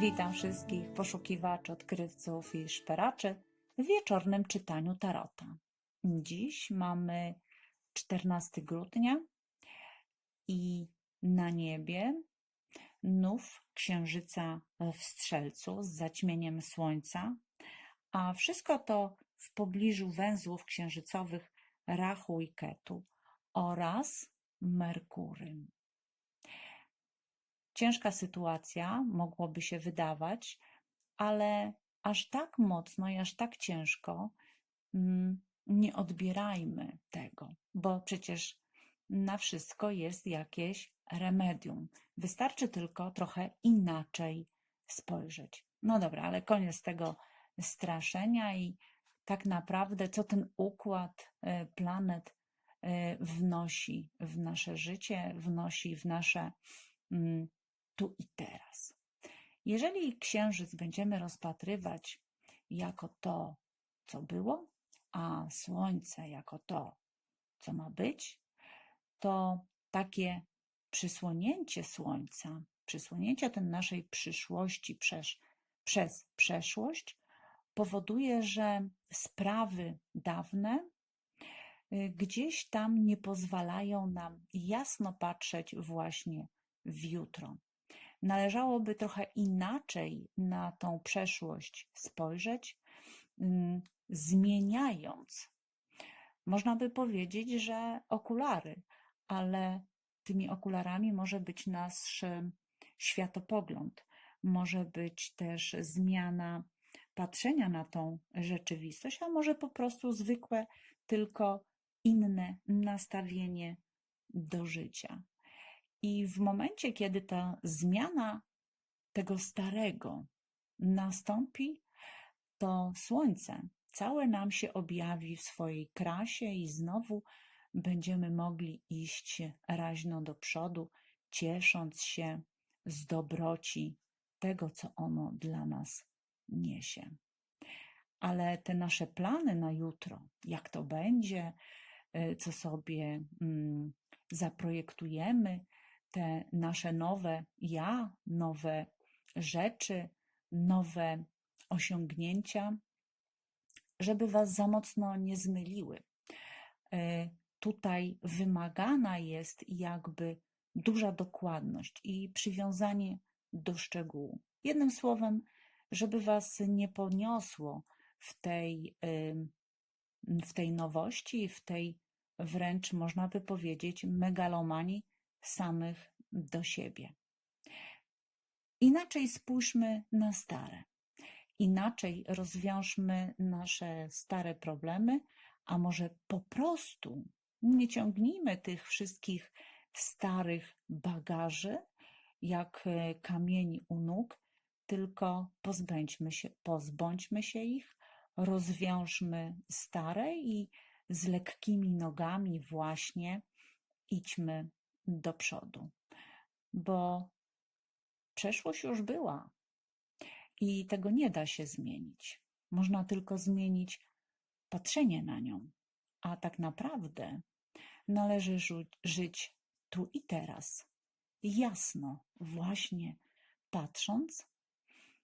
Witam wszystkich poszukiwaczy, odkrywców i szperaczy w wieczornym czytaniu Tarota. Dziś mamy 14 grudnia i na niebie nów księżyca w strzelcu z zaćmieniem słońca, a wszystko to w pobliżu węzłów księżycowych Rachu i Ketu oraz Merkury. Ciężka sytuacja, mogłoby się wydawać, ale aż tak mocno i aż tak ciężko mm, nie odbierajmy tego, bo przecież na wszystko jest jakieś remedium. Wystarczy tylko trochę inaczej spojrzeć. No dobra, ale koniec tego straszenia i tak naprawdę, co ten układ e, planet e, wnosi w nasze życie, wnosi w nasze mm, tu i teraz. Jeżeli księżyc będziemy rozpatrywać jako to, co było, a słońce jako to, co ma być, to takie przysłonięcie słońca, przysłonięcie tej naszej przyszłości przez, przez przeszłość powoduje, że sprawy dawne y, gdzieś tam nie pozwalają nam jasno patrzeć właśnie w jutro. Należałoby trochę inaczej na tą przeszłość spojrzeć, mm, zmieniając. Można by powiedzieć, że okulary, ale tymi okularami może być nasz światopogląd, może być też zmiana patrzenia na tą rzeczywistość, a może po prostu zwykłe, tylko inne nastawienie do życia. I w momencie, kiedy ta zmiana tego starego nastąpi, to słońce całe nam się objawi w swojej krasie i znowu będziemy mogli iść raźno do przodu, ciesząc się z dobroci tego, co ono dla nas niesie. Ale te nasze plany na jutro, jak to będzie, y, co sobie mm, zaprojektujemy, te nasze nowe ja, nowe rzeczy, nowe osiągnięcia, żeby Was za mocno nie zmyliły. E, tutaj wymagana jest jakby duża dokładność i przywiązanie do szczegółu. Jednym słowem, żeby Was nie poniosło w tej, w tej nowości, w tej wręcz można by powiedzieć megalomanii samych do siebie. Inaczej spójrzmy na stare. Inaczej rozwiążmy nasze stare problemy, a może po prostu nie ciągnijmy tych wszystkich starych bagaży, jak e, kamieni u nóg, tylko pozbędźmy się, pozbądźmy się ich, rozwiążmy stare i z lekkimi nogami właśnie idźmy do przodu, bo przeszłość już była i tego nie da się zmienić. Można tylko zmienić patrzenie na nią, a tak naprawdę należy żyć tu i teraz, jasno, właśnie patrząc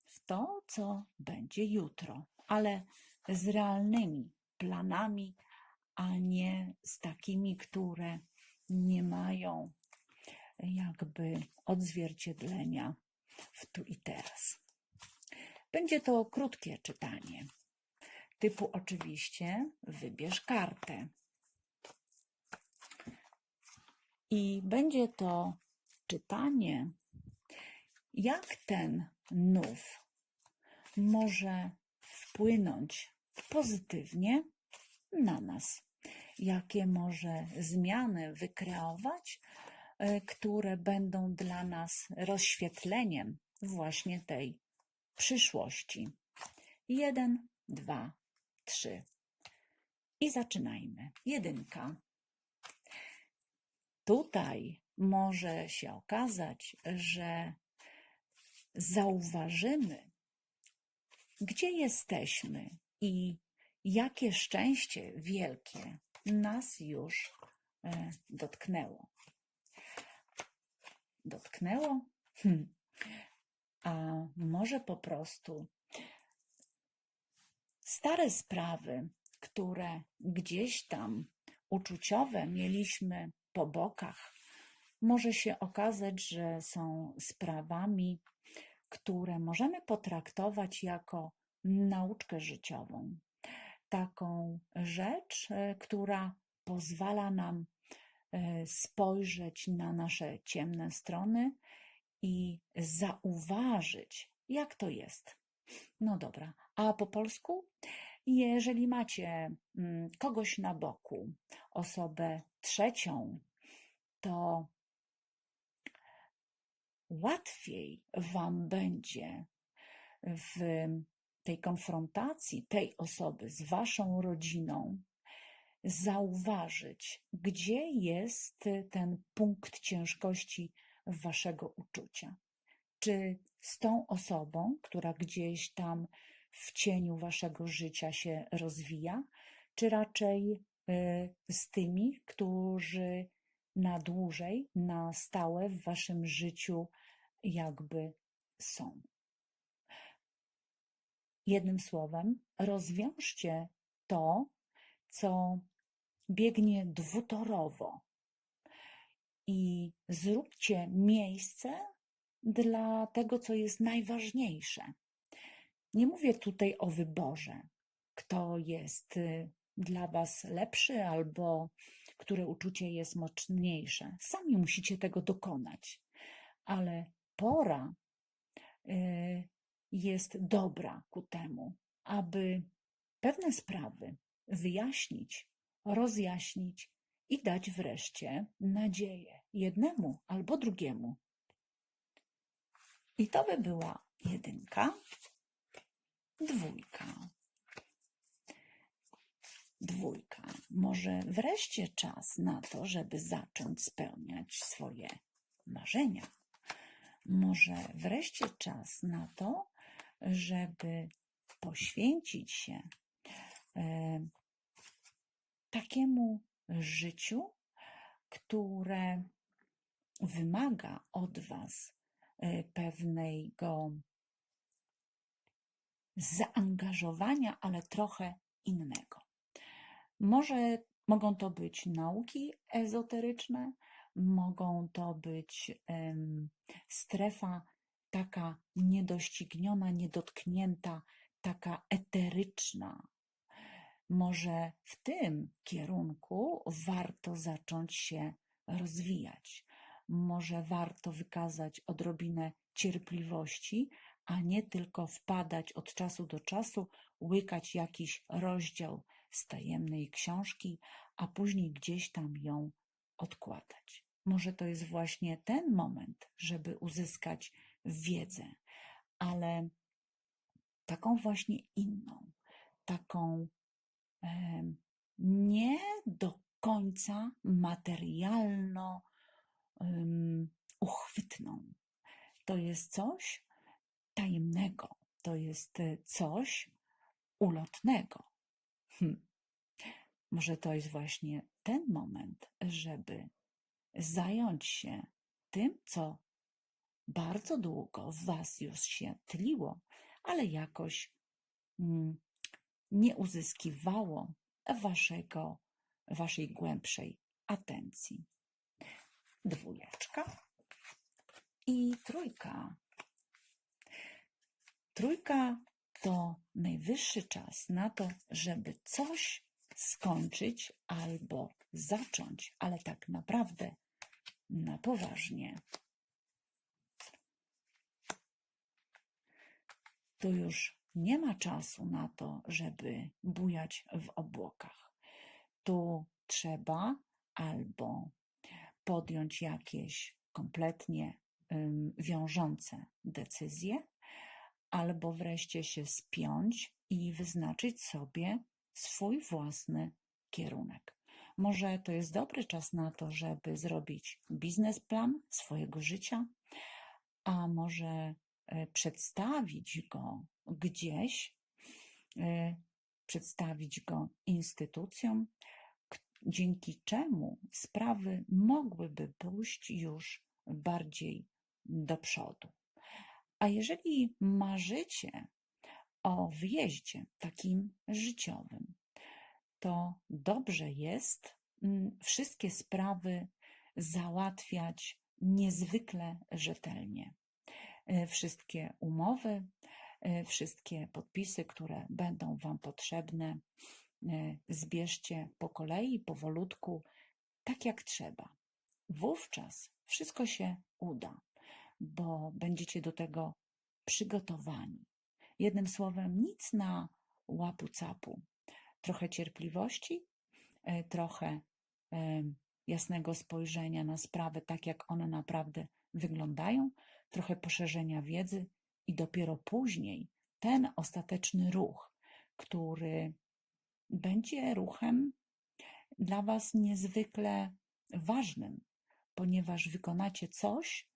w to, co będzie jutro, ale z realnymi planami, a nie z takimi, które nie mają jakby odzwierciedlenia w tu i teraz. Będzie to krótkie czytanie, typu oczywiście wybierz kartę. I będzie to czytanie, jak ten nów może wpłynąć pozytywnie na nas jakie może zmiany wykreować, e, które będą dla nas rozświetleniem właśnie tej przyszłości. Jeden, dwa, trzy. I zaczynajmy. Jedynka. Tutaj może się okazać, że zauważymy, gdzie jesteśmy i jakie szczęście wielkie nas już e, dotknęło. Dotknęło? Hm. a może po prostu stare sprawy, które gdzieś tam uczuciowe mieliśmy po bokach, może się okazać, że są sprawami, które możemy potraktować jako nauczkę życiową. Taką rzecz, e, która pozwala nam e, spojrzeć na nasze ciemne strony i zauważyć, jak to jest. No dobra, a po polsku? Jeżeli macie mm, kogoś na boku, osobę trzecią, to łatwiej Wam będzie w tej konfrontacji tej osoby z Waszą rodziną zauważyć, gdzie jest ten punkt ciężkości Waszego uczucia. Czy z tą osobą, która gdzieś tam w cieniu Waszego życia się rozwija, czy raczej y, z tymi, którzy na dłużej, na stałe w Waszym życiu jakby są. Jednym słowem, rozwiążcie to, co biegnie dwutorowo i zróbcie miejsce dla tego, co jest najważniejsze. Nie mówię tutaj o wyborze, kto jest y, dla Was lepszy albo które uczucie jest mocniejsze. Sami musicie tego dokonać, ale pora y, jest dobra ku temu, aby pewne sprawy wyjaśnić, rozjaśnić i dać wreszcie nadzieję jednemu albo drugiemu. I to by była jedynka, dwójka, dwójka. Może wreszcie czas na to, żeby zacząć spełniać swoje marzenia. Może wreszcie czas na to, żeby poświęcić się e, takiemu życiu, które wymaga od Was e, pewnego zaangażowania, ale trochę innego. Może mogą to być nauki ezoteryczne, mogą to być strefa taka niedościgniona, niedotknięta, taka eteryczna. Może w tym kierunku warto zacząć się rozwijać. Może warto wykazać odrobinę cierpliwości, a nie tylko wpadać od czasu do czasu, łykać jakiś rozdział z tajemnej książki, a później gdzieś tam ją odkładać. Może to jest właśnie ten moment, żeby uzyskać wiedzę, ale taką właśnie inną, taką e, nie do końca materialno uchwytną. To jest coś tajemnego, to jest coś ulotnego. Hm. Może to jest właśnie ten moment, żeby zająć się tym, co bardzo długo w Was już się tliło, ale jakoś mm, nie uzyskiwało waszego, waszej głębszej atencji. Dwójeczka i trójka. Trójka to najwyższy czas na to, żeby coś skończyć albo zacząć, ale tak naprawdę na poważnie. Tu już nie ma czasu na to, żeby bujać w obłokach. Tu trzeba albo podjąć jakieś kompletnie wiążące decyzje, albo wreszcie się spiąć i wyznaczyć sobie swój własny kierunek. Może to jest dobry czas na to, żeby zrobić biznesplan swojego życia, a może przedstawić go gdzieś, e, przedstawić go instytucjom, dzięki czemu sprawy mogłyby pójść już bardziej do przodu. A jeżeli marzycie o wyjeździe takim życiowym, to dobrze jest mm, wszystkie sprawy załatwiać niezwykle rzetelnie. E, Wszystkie umowy, e, wszystkie podpisy, które będą Wam potrzebne, e, zbierzcie po kolei, powolutku, tak jak trzeba. Wówczas wszystko się uda, bo będziecie do tego przygotowani. Jednym słowem, nic na łapu capu. Trochę cierpliwości, trochę jasnego spojrzenia na sprawy tak, jak one naprawdę wyglądają, trochę poszerzenia wiedzy i dopiero później ten ostateczny ruch, który będzie ruchem dla Was niezwykle ważnym, ponieważ wykonacie coś,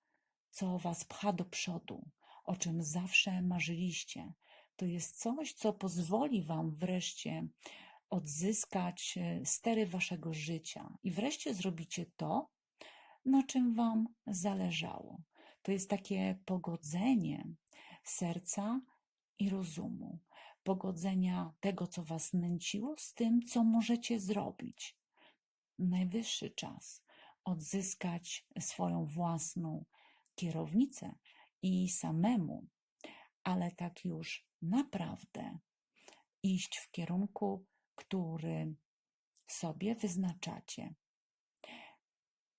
co Was pcha do przodu, o czym zawsze marzyliście. To jest coś, co pozwoli Wam wreszcie odzyskać e, stery Waszego życia i wreszcie zrobicie to, na czym Wam zależało. To jest takie pogodzenie serca i rozumu, pogodzenia tego, co Was nęciło, z tym, co możecie zrobić. Najwyższy czas odzyskać swoją własną kierownicę i samemu, ale tak już naprawdę iść w kierunku, który sobie wyznaczacie.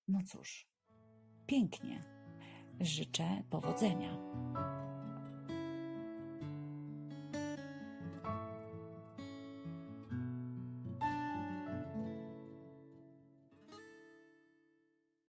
No cóż, pięknie. Życzę powodzenia.